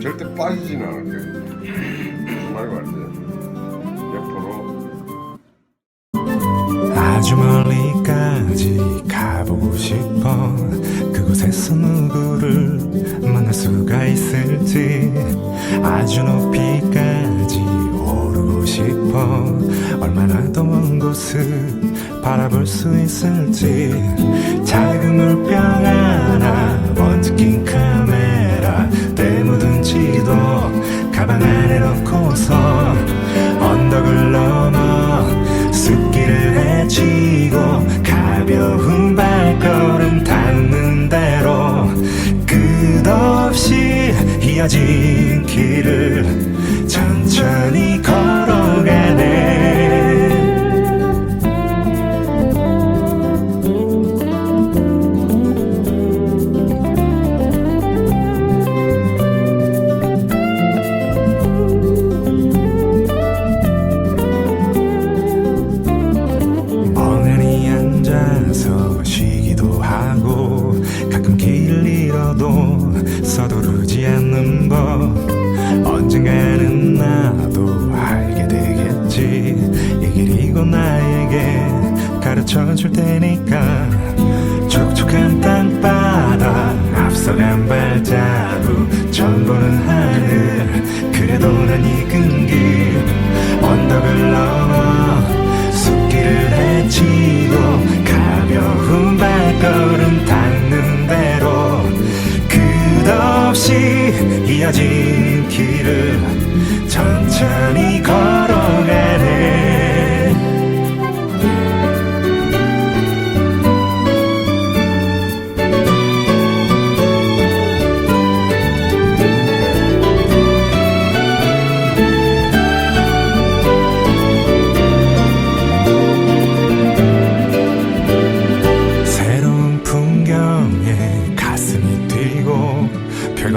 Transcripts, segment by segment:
절대 빠지지는 않을 거예요. 무슨 말이 말이지? 옆으로. 아주 멀리까지 가보고 싶어. 그곳에서 누구를 만날 수가 있을지. 아주 높이까지 오르고 싶어. 얼마나 더 먼 곳을 바라볼 수 있을지. 작은 물병 하나 먼지 낀 넣고서 언덕을 넘어 숲길을 헤치고 가벼운 발걸음 닿는 대로 끝없이 이어진 길을 곧 나에게 가르쳐 줄 테니까. 촉촉한 땅바닥 앞서간 발자국 보는 하늘. 그래도 난 익은 길 언덕을 넘어 숲길을 헤치고 가벼운 발걸음 닿는 대로 끝없이 이어진 길을 천천히 걸어가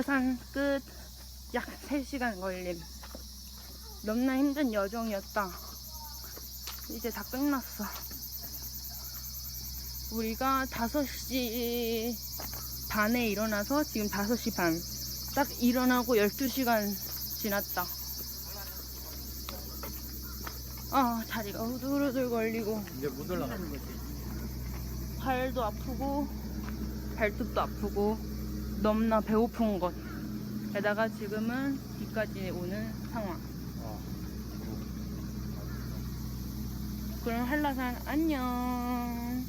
하산 끝. 약 3시간 걸림. 넘나 힘든 여정이었다. 이제 다 끝났어. 우리가 5시 반에 일어나서 지금 5시 반. 딱 일어나고 12시간 지났다. 아 다리가 후들후들 걸리고. 이제 못 올라가는 거지. 발도 아프고 발톱도 아프고 넘나 배고픈 것. 게다가 지금은 비까지 오는 상황. 어. 그럼 한라산 안녕